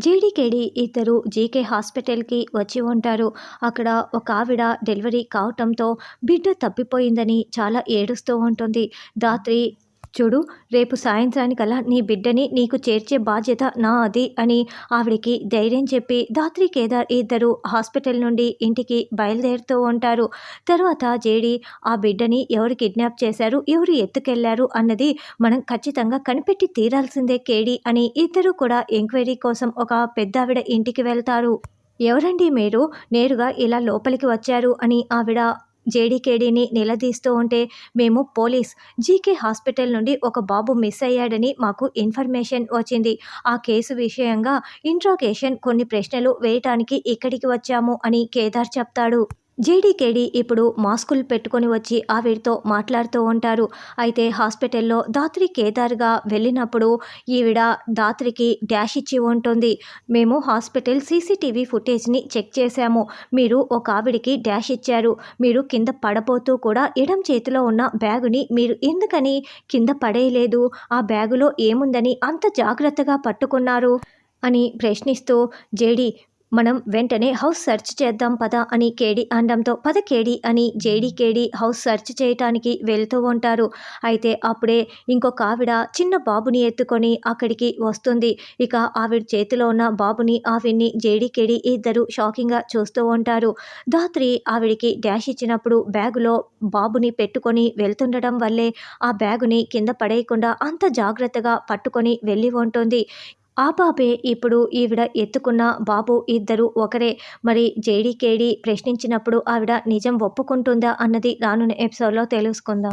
జీడీకేడి ఇద్దరు జీకే హాస్పిటల్కి వచ్చి ఉంటారు. అక్కడ ఒక ఆవిడ డెలివరీ కావటంతో బిడ్డ తప్పిపోయిందని చాలా ఏడుస్తూ ఉంటుంది. దాత్రి చూడు రేపు సాయంత్రానికల్లా నీ బిడ్డని నీకు చేర్చే బాధ్యత నా అది అని ఆవిడికి ధైర్యం చెప్పి దాత్రి కేదార్ ఇద్దరు హాస్పిటల్ నుండి ఇంటికి బయలుదేరుతూ ఉంటారు. తర్వాత జేడి ఆ బిడ్డని ఎవరు కిడ్నాప్ చేశారు ఎవరు ఎత్తుకెళ్ళారు అన్నది మనం ఖచ్చితంగా కనిపెట్టి తీరాల్సిందే కేడి అని ఇద్దరు కూడా ఎంక్వైరీ కోసం ఒక పెద్దావిడ ఇంటికి వెళ్తారు. ఎవరండి మీరు? నేరుగా ఇలా లోపలికి వచ్చారు అని ఆవిడ జేడీకేడీని నిలదీస్తూ ఉంటే మేము పోలీస్ జీకే హాస్పిటల్ నుండి ఒక బాబు మిస్ అయ్యాడని మాకు ఇన్ఫర్మేషన్ వచ్చింది. ఆ కేసు విషయంగా ఇంట్రాగేషన్ కొన్ని ప్రశ్నలు వేయటానికి ఇక్కడికి వచ్చాము అని కేదార్ చెప్తాడు. జేడీకేడి ఇప్పుడు మాస్కులు పెట్టుకొని వచ్చి ఆవిడతో మాట్లాడుతూ ఉంటారు. అయితే హాస్పిటల్లో దాత్రి కేదార్గా వెళ్ళినప్పుడు ఈవిడ దాత్రికి డాష్ ఇచ్చి ఉంటుంది. మేము హాస్పిటల్ సీసీటీవీ ఫుటేజ్ని చెక్ చేశాము. మీరు ఒక ఆవిడికి డాష్ ఇచ్చారు. మీరు కింద పడబోతూ కూడా ఎడం చేతిలో ఉన్న బ్యాగుని మీరు ఎందుకని కింద పడేయలేదు? ఆ బ్యాగులో ఏముందని అంత జాగ్రత్తగా పట్టుకున్నారు? అని ప్రశ్నిస్తూ జేడి మనం వెంటనే హౌస్ సెర్చ్ చేద్దాం పద అని కేడి అనడంతో పద కేడి అని జేడి కేడి హౌస్ సెర్చ్ చేయటానికి వెళ్తూ ఉంటారు. అయితే అప్పుడే ఇంకొక ఆవిడ చిన్న బాబుని ఎత్తుకొని అక్కడికి వస్తుంది. ఇక ఆవిడ చేతిలో ఉన్న బాబుని ఆవిడ్ని జేడి కేడి ఇద్దరు షాకింగ్గా చూస్తూ ఉంటారు. దాత్రి ఆవిడికి డాష్ ఇచ్చినప్పుడు బ్యాగులో బాబుని పెట్టుకొని వెళ్తుండడం వల్లే ఆ బ్యాగుని కింద పడేయకుండా అంత జాగ్రత్తగా పట్టుకొని వెళ్ళి ఉంటుంది. ఆ పాపే ఇప్పుడు ఈవిడ ఎత్తుకున్న బాబు ఇద్దరు ఒకరే. మరి జేడీకేడి ప్రశ్నించినప్పుడు ఆవిడ నిజం ఒప్పుకుంటుందా అన్నది రానున్న ఎపిసోడ్లో తెలుసుకుందాం.